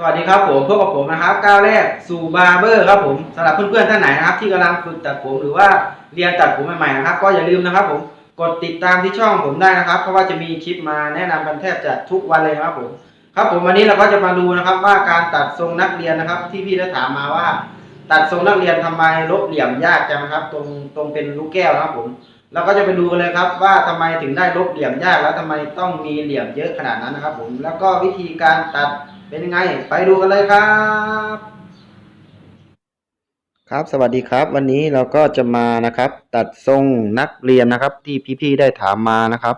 สวัสดีครับผมพบกับผมนะครับก้าวแรกสู่บาร์เบอร์ครับผมสำหรับเพื่อนๆท่านไหนนะครับ ที่กำลังฝึกตัดผมหรือว่าเรียนตัดผมใหม่ๆนะครับ ก็อย่าลืมนะครับ ผมกดติดตามที่ช่องผมได้นะครับ เพราะว่าจะมีคลิปมาแนะนำกันแทบจะทุกวันเลยนะครับผมครับผมวันนี้เราก็จะมาดูนะครับว่าการตัดทรงนักเรียนนะครับ ที่พี่ได้ถามมาว่า ตัดทรงนักเรียนทำไมลบเหลี่ยมยากจังนะครับ ตรงตรงเป็นลูกแก้วนะครับผมเราก็จะไปดูกันเลยครับว่าทำไมถึงได้ลบเหลี่ยมยากแล้วทำไมต้องมีเหลี่ยมเยอะขนาดนั้นนะครับ ผมแล้วก็วิธีการตัด เป็นยังไง ไปดูกันเลยครับ ครับสวัสดีครับ วันนี้เราก็จะมานะครับ ตัดทรงนักเรียนนะครับ ที่พี่ๆได้ถามมานะครับ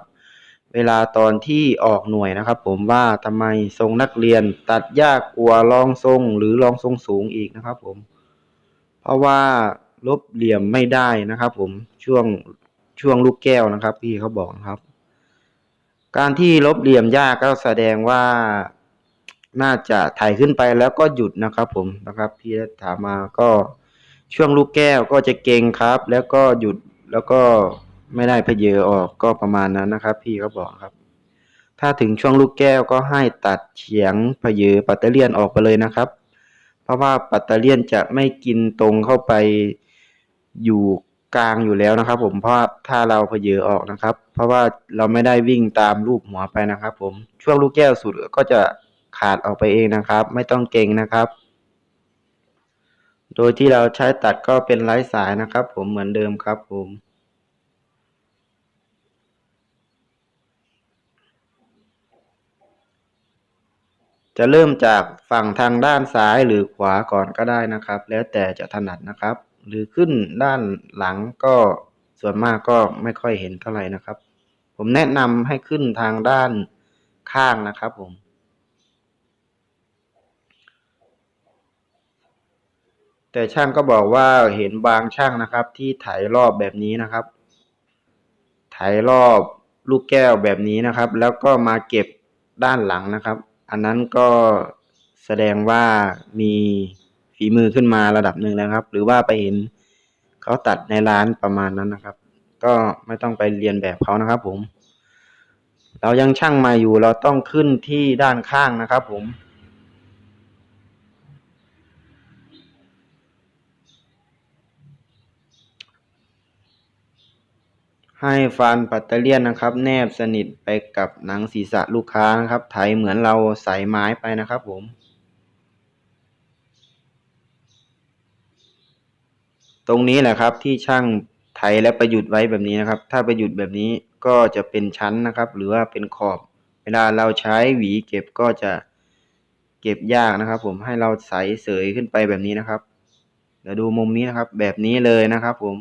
เวลาตอนที่ออกหน่วยนะครับ ผมว่าทำไมทรงนักเรียน ตัดยากกว่ารองทรง หรือรองทรงสูงอีกนะครับ ผม เพราะว่าลบเหลี่ยมไม่ได้นะครับ ผมช่วงช่วงลูกแก้วนะครับ พี่เขาบอกนะครับ การที่ลบเหลี่ยมยากก็แสดงว่า น่าจะถ่ายขึ้นไปแล้วก็หยุดนะครับผมนะครับพี่ถามมาก็ช่วงลูกแก้วก็จะเก่งครับ แล้วก็หยุดแล้วก็ไม่ได้เพเยอออกก็ประมาณนั้นนะครับ พี่เขาบอกครับ ถ้าถึงช่วงลูกแก้วก็ให้ตัดเฉียงเพเยอปัตเตอร์เลียนออกไปเลยนะครับ เพราะว่าปัตเตอร์เลียนจะไม่กินตรงเข้าไปอยู่กลางอยู่แล้วนะครับ ผมเพราะถ้าเราเพเยอออกนะครับ เพราะว่าเราไม่ได้วิ่งตามรูปหัวไปนะครับ ผมช่วงลูกแก้วสุดก็จะ ขาดออกไปเองนะครับ ไม่ต้องเก่งนะครับ โดยที่เราใช้ตัดก็เป็นไร้สายนะครับ ผมเหมือนเดิมครับผมจะเริ่มจากฝั่งทางด้านซ้ายหรือขวาก่อนก็ได้นะครับ แล้วแต่จะถนัดนะครับ หรือขึ้นด้านหลังก็ส่วนมากก็ไม่ค่อยเห็นเท่าไหร่นะครับ ผมแนะนำให้ขึ้นทางด้านข้างนะครับผม แต่ช่างก็บอกว่าเห็นบางช่างนะครับ ที่ไถรอบแบบนี้นะครับ ไถรอบลูกแก้วแบบนี้นะครับ แล้วก็มาเก็บด้านหลังนะครับ อันนั้นก็แสดงว่ามีฝีมือขึ้นมาระดับหนึ่งแล้วครับ หรือว่าไปเห็นเขาตัดในร้านประมาณนั้นนะครับ ก็ไม่ต้องไปเรียนแบบเขานะครับผม เรายังช่างมาอยู่เราต้องขึ้นที่ด้านข้างนะครับผม ให้ฟันปัตเตอร์เลียนนะครับ แนบสนิทไปกับหนังศีรษะลูกค้านะครับ ไถเหมือนเราใส่ไม้ไปนะครับผม ตรงนี้แหละครับที่ช่างไถและประยุดไว้แบบนี้นะครับ ถ้าประยุดแบบนี้ก็จะเป็นชั้นนะครับ หรือว่าเป็นขอบ เวลาเราใช้หวีเก็บก็จะเก็บยากนะครับ ผมให้เราใสเสยขึ้นไปแบบนี้นะครับ เดี๋ยวดูมุมนี้นะครับ แบบนี้เลยนะครับ ผม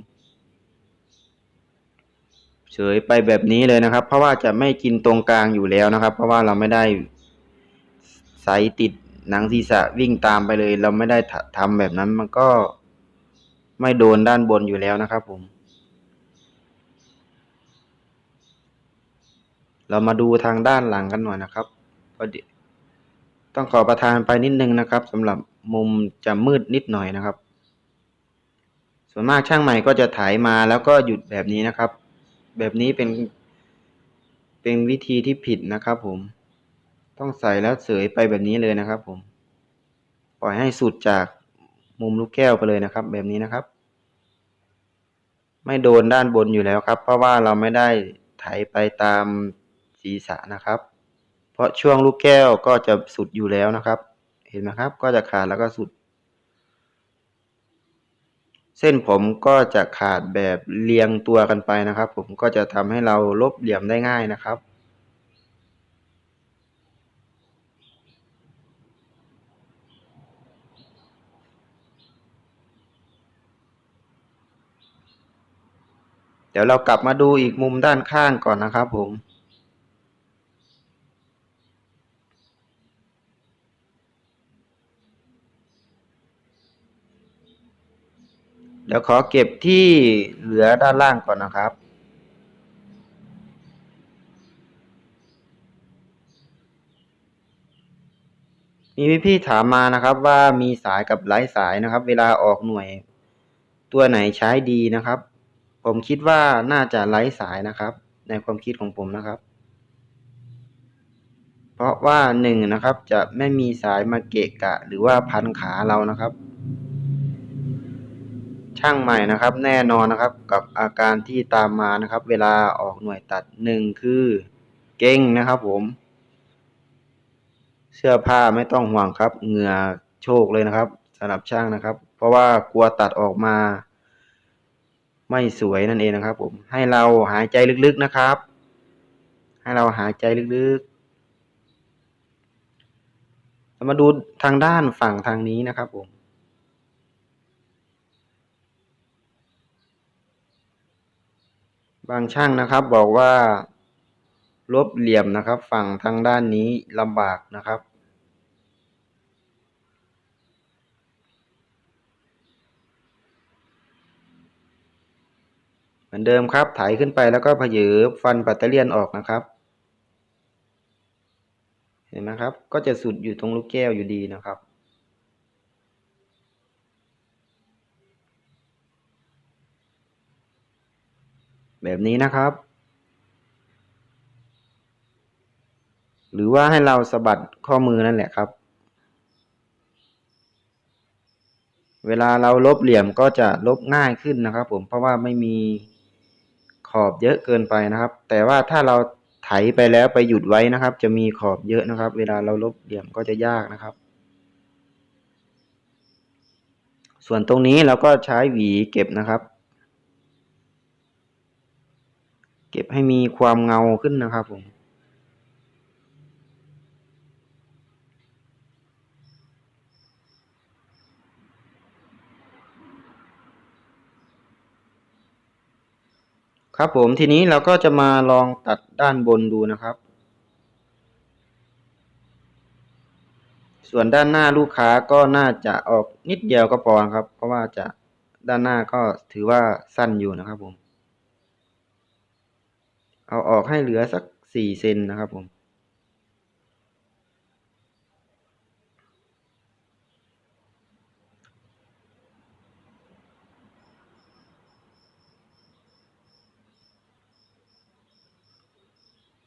เฉยไปแบบนี้เลยนะครับ เพราะว่าจะไม่กินตรงกลางอยู่แล้วนะครับ เพราะว่าเราไม่ได้ใสติดหนังศีรษะวิ่งตามไปเลย เราไม่ได้ททำแบบนั้นมันก็ไม่โดนด้านบนอยู่แล้วนะครับผม เรามาดูทางด้านหลังกันหน่อยนะครับพอดีต้องขอประทานไปนิดนึงนะครับสำหรับมุมจะมืดนิดหน่อยนะครับ ส่วนมากช่างใหม่ก็จะถ่ายมาแล้วก็หยุดแบบนี้นะครับ แบบนี้เป็น เป็นวิธีที่ผิดนะครับผม ต้องใส่แล้วเสยไปแบบนี้เลยนะครับผม ปล่อยให้สุดจากมุมลูกแก้วไปเลยนะครับ แบบนี้นะครับ ไม่โดนด้านบนอยู่แล้วครับ เพราะว่าเราไม่ได้ไถไปตามศีรษะนะครับ เพราะช่วงลูกแก้วก็จะสุดอยู่แล้วนะครับ เห็นไหมครับ ก็จะขาดแล้วก็สุด เส้นผมก็จะขาดแบบเรียงตัวกันไปนะครับ ผมก็จะทำให้เราลบเหลี่ยมได้ง่ายนะครับเดี๋ยวเรากลับมาดูอีกมุมด้านข้างก่อนนะครับผม เดี๋ยวขอเก็บที่เหลือด้านล่างก่อนนะครับ มีพี่ๆถามมานะครับว่ามีสายกับไร้สายนะครับ เวลาออกหน่วย ตัวไหนใช้ดีนะครับ ผมคิดว่าน่าจะไร้สายนะครับ ในความคิดของผมนะครับ เพเพราะว่าหนึ่งนะครับจะไม่มีสายมาเกะกะ หรือว่าพันขาเรานะครับ ช่างใหม่นะครับ แน่นอนนะครับกับอาการที่ตามมานะครับ เวลาออกหน่วยตัดหนึ่งคือเก่งนะครับผม เสื้อผ้าไม่ต้องห่วงครับเหงื่อโชกเลยนะครับสำหรับช่างนะครับ เพราะว่ากลัวตัดออกมา ไม่สวยนั่นเองนะครับ ผม ให้เราหายใจลึกๆนะครับ ให้เราหายใจลึกๆเรามาดูทางด้านฝั่งทางนี้นะครับผม บางช่างนะครับบอกว่าลบเหลี่ยมนะครับ ฝั่งทางด้านนี้ลำบากนะครับ เหมือนเดิมครับไถขึ้นไปแล้วก็ผยืบฟันปัตเตอร์เลียนออกนะครับ เห็นไหมครับ ก็จะสุดอยู่ตรงลูกแก้วอยู่ดีนะครับ แบบนี้นะครับ หรือว่าให้เราสะบัดข้อมือนั่นแหละครับ เวลาเราลบเหลี่ยมก็จะลบง่ายขึ้นนะครับ ผมเพราะว่าไม่มีขอบเยอะเกินไปนะครับ แต่ว่าถ้าเราไถไปแล้วไปหยุดไว้นะครับ จะมีขอบเยอะนะครับ เวลาเราลบเหลี่ยมก็จะยากนะครับ ส่วนตรงนี้เราก็ใช้หวีเก็บนะครับ เก็บให้มีความเงาขึ้นนะครับผม ครับผมทีนี้เราก็จะมาลองตัดด้านบนดูนะครับ ส่วนด้านหน้าลูกค้าก็น่าจะออกนิดเดียวก็พอครับ เพราะว่าจะด้านหน้าก็ถือว่าสั้นอยู่นะครับผม เอาออกให้เหลือสักสี่เซนนะครับผม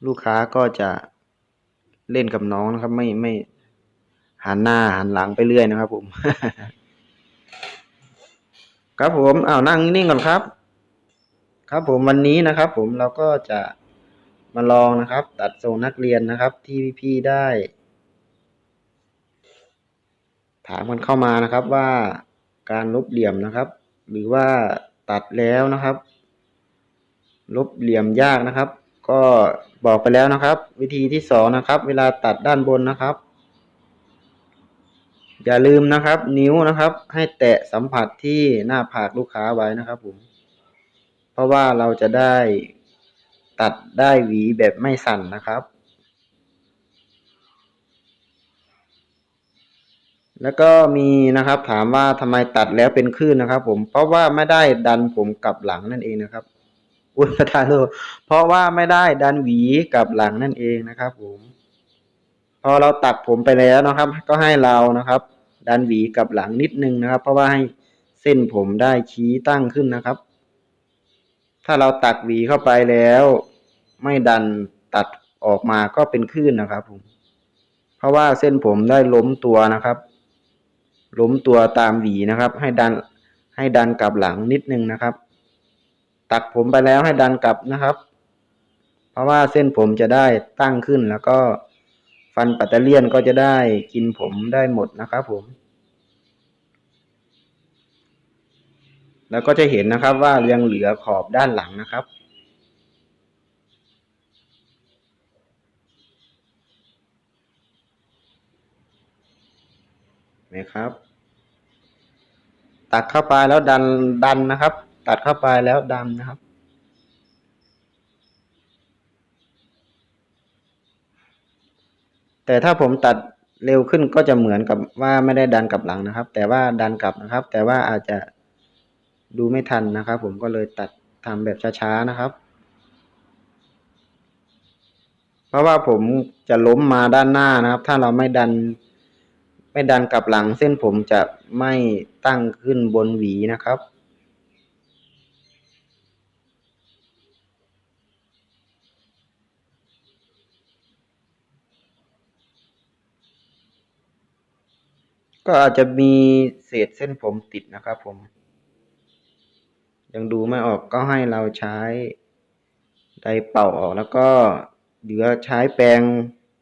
ลูกค้าก็จะเล่นกับน้องนะครับ ไม่ไม่หันหน้าหันหลังไปเรื่อยนะครับผม ครับผมอ้าวนั่งนิ่งก่อนครับ ครับผมวันนี้นะครับ ผมเราก็จะมาลองนะครับ ตัดทรงนักเรียนนะครับ ที่พี่ๆได้ ถามกันเข้ามานะครับว่าการลบเหลี่ยมนะครับ หรือว่าตัดแล้วนะครับ ลบเหลี่ยมยากนะครับ ก็บอกไปแล้วนะครับ วิธีที่สองนะครับ เวลาตัดด้านบนนะครับ อย่าลืมนะครับ นิ้วนะครับ ให้แตะสัมผัสที่หน้าผากลูกค้าไว้นะครับผม เพราะว่าเราจะได้ตัดได้หวีแบบไม่สั่นนะครับ แล้วก็มีนะครับถามว่าทำไมตัดแล้วเป็นคลื่นนะครับ ผมเพราะว่าไม่ได้ดันผมกลับหลังนั่นเองนะครับอุยประธานโทษเพราะว่าไม่ได้ดันหวีกลับหลังนั่นเองนะครับ ผม พอเราตัดผมไปแล้วนะครับ ก็ให้เรานะครับ ดันหวีกลับหลังนิดนึงนะครับ เพราะว่าให้เส้นผมได้ชี้ตั้งขึ้นนะครับ ถ้าเราตัดหวีเข้าไปแล้ว ไม่ดันตัดออกมาก็เป็นคลื่นนะครับผมเพราะว่าเส้นผมได้ล้มตัวนะครับ ล้มตัวตามหวีนะครับ ให้ดันให้ดันกลับหลังนิดนึงนะครับ ตัดผมไปแล้วให้ดันกลับนะครับ เพราะว่าเส้นผมจะได้ตั้งขึ้นแล้วก็ฟันปัตเตเลียนก็จะได้กินผมได้หมดนะครับผม แล้วก็จะเห็นนะครับว่ายังเหลือขอบด้านหลังนะครับ นะครับ ตัดเข้าไปแล้วดันดันนะครับ ตัดเข้าไปแล้วดันนะครับ แต่ถ้าผมตัดเร็วขึ้นก็จะเหมือนกับว่าไม่ได้ดันกลับหลังนะครับ แต่ว่าดันกลับนะครับ แต่ว่าอาจจะ ดูไม่ทันนะครับ ผมก็เลยตัดทำแบบช้าๆนะครับ เพราะว่าผมจะล้มมาด้านหน้านะครับ ถ้าเราไม่ดัน ไม่ดันกลับหลัง เส้นผมจะไม่ตั้งขึ้นบนหวีนะครับก็อาจจะมีเศษเส้นผมติดนะครับผม ยังดูไม่ออกก็ให้เราใช้ไดเป่าออกแล้วก็เหลือใช้แปรง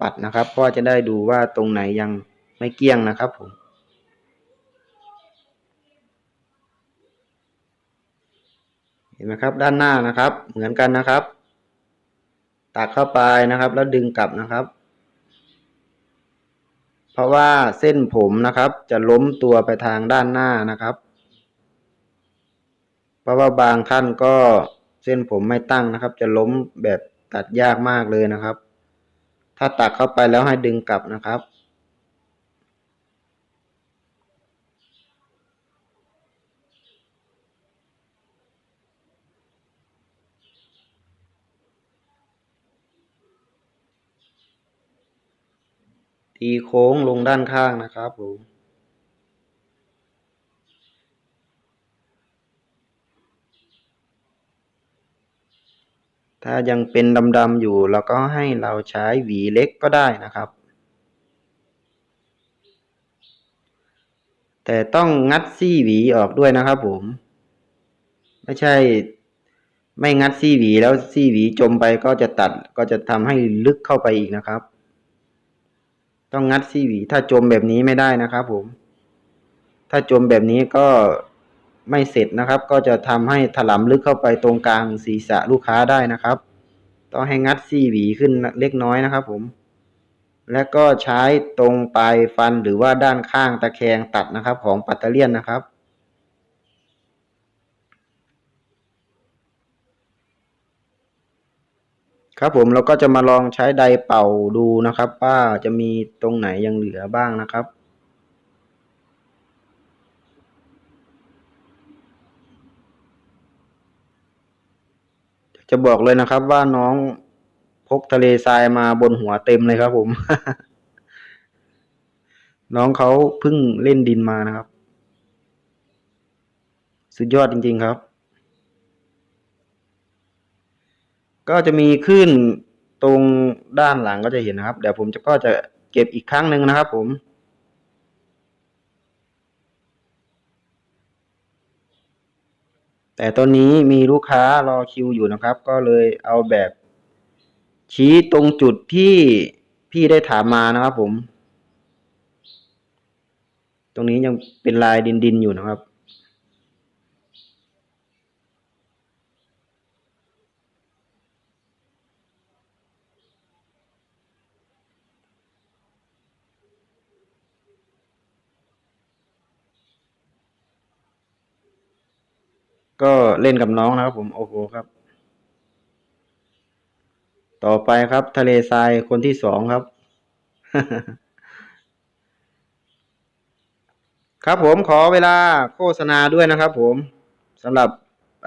ปัดนะครับเพราะว่าจะได้ดูว่าตรงไหนยังไม่เกี้ยงนะครับผมเห็นไหมครับด้านหน้านะครับ เหมือนกันนะครับ ตักเข้าไปนะครับ แล้วดึงกลับนะครับ เพราะว่าเส้นผมนะครับ จะล้มตัวไปทางด้านหน้านะครับ เพราะว่าบางท่านก็เส้นผมไม่ตั้งนะครับ จะล้มแบบตัดยากมากเลยนะครับ ถ้าตักเข้าไปแล้วให้ดึงกลับนะครับตีโค้งลงด้านข้างนะครับผม ถ้ายังเป็นดำๆอยู่เราก็ให้เราใช้หวีเล็กก็ได้นะครับ แต่ต้องงัดซี่หวีออกด้วยนะครับผม ไม่ใช่ไม่งัดซี่หวีแล้วซี่หวีจมไปก็จะตัดก็จะทำให้ลึกเข้าไปอีกนะครับ ต้องงัดซี่หวีถ้าจมแบบนี้ไม่ได้นะครับผม ถ้าจมแบบนี้ก็ ไม่เสร็จนะครับ ก็จะทำให้ถลำลึกเข้าไปตรงกลางศีรษะลูกค้าได้นะครับ ต้องให้งัดซี่หวีขึ้นเล็กน้อยนะครับ ผม และก็ใช้ตรงปลายฟันหรือว่าด้านข้างตะแคงตัดนะครับ ของปัตเตอร์เลียนนะครับครับผมเราก็จะมาลองใช้ไดเป่าดูนะครับ ว่าจะมีตรงไหนยังเหลือบ้างนะครับ จะบอกเลยนะครับว่าน้องพกทะเลทรายมาบนหัวเต็มเลยครับ ผม น้องเขาเพิ่งเล่นดินมานะครับ สุดยอดจริง ๆครับ ก็จะมีขึ้นตรงด้านหลังก็จะเห็นนะครับ เดี๋ยวผมจะก็จะเก็บอีกครั้งหนึ่งนะครับ ผม แต่ตอนนี้มีลูกค้ารอคิวอยู่นะครับ ก็เลยเอาแบบ ชี้ตรงจุดที่พี่ได้ถามมานะครับผม ตรงนี้ยังเป็นลายดินดินๆอยู่นะครับ ก็เล่นกับน้องนะครับผมโอ้โหครับ ต่อไปครับ ทะเลทรายคนที่สองครับ ครับผมขอเวลาโฆษณาด้วยนะครับผมสำหรับ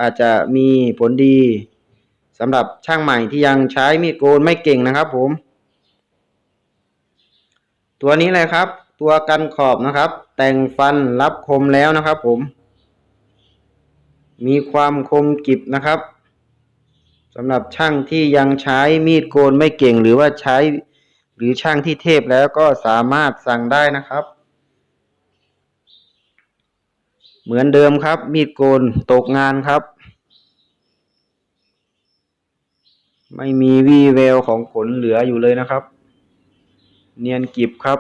อาจจะมีผลดีสำหรับช่างใหม่ที่ยังใช้มีดโกนไม่เก่งนะครับผม ตัวนี้เลยครับ ตัวกันขอบนะครับ แต่งฟันรับคมแล้วนะครับผม มีความคมกริบนะครับสำหรับช่างที่ยังใช้มีดโกนไม่เก่งหรือว่าใช้หรือช่างที่เทพแล้วก็สามารถสั่งได้นะครับ เหมือนเดิมครับ มีดโกนตกงานครับ ไม่มีวี่แววของขนเหลืออยู่เลยนะครับ เนียนกริบครับ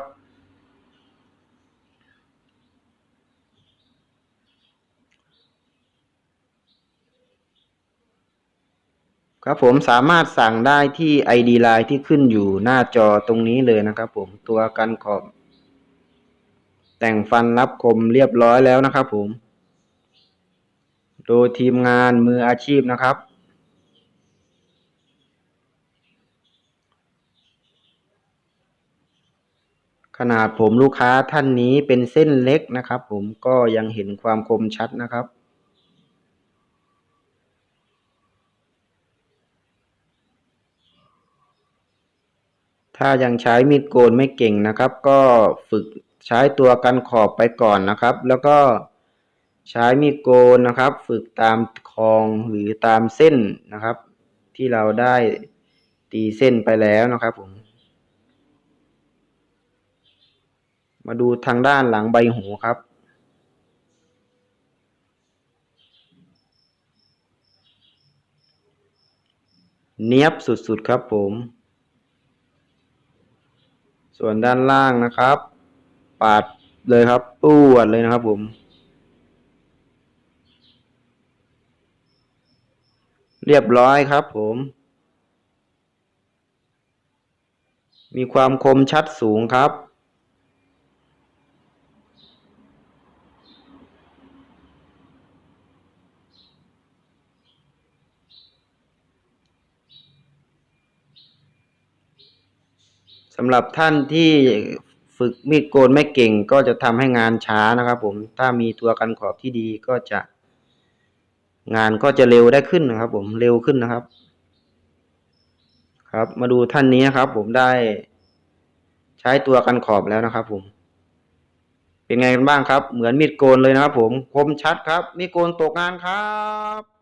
ครับผมสามารถสั่งได้ที่ ID Line ที่ขึ้นอยู่หน้าจอตรงนี้เลยนะครับผมตัวกันขอบ แต่งฟันรับคมเรียบร้อยแล้วนะครับผม โดยทีมงานมืออาชีพนะครับ ขนาดผมลูกค้าท่านนี้เป็นเส้นเล็กนะครับผมก็ยังเห็นความคมชัดนะครับ ถ้ายังใช้มีดโกนไม่เก่งนะครับ ก็ฝึกใช้ตัวกันขอบไปก่อนนะครับ แล้วก็ใช้มีดโกนนะครับ ฝึกตามคองหรือตามเส้นนะครับ ที่เราได้ตีเส้นไปแล้วนะครับผมมาดูทางด้านหลังใบหูครับ เนียบสุดๆครับผม ส่วนด้านล่างนะครับ ปาดเลยครับปวดเลยนะครับผมเรียบร้อยครับผม มีความคมชัดสูงครับ สำหรับท่านที่ฝึกมีดโกนไม่เก่งก็จะทำให้งานช้านะครับ ผม ถ้ามีตัวกันขอบที่ดีก็จะ งานก็จะเร็วได้ขึ้นนะครับ ผมเร็วขึ้นนะครับ ครับ มาดูท่านนี้นะครับ ผมได้ ใช้ตัวกันขอบแล้วนะครับ ผม เป็นไงกันบ้างครับ เหมือนมีดโกนเลยนะครับ ผมคมชัดครับ มีดโกนตกงานครับ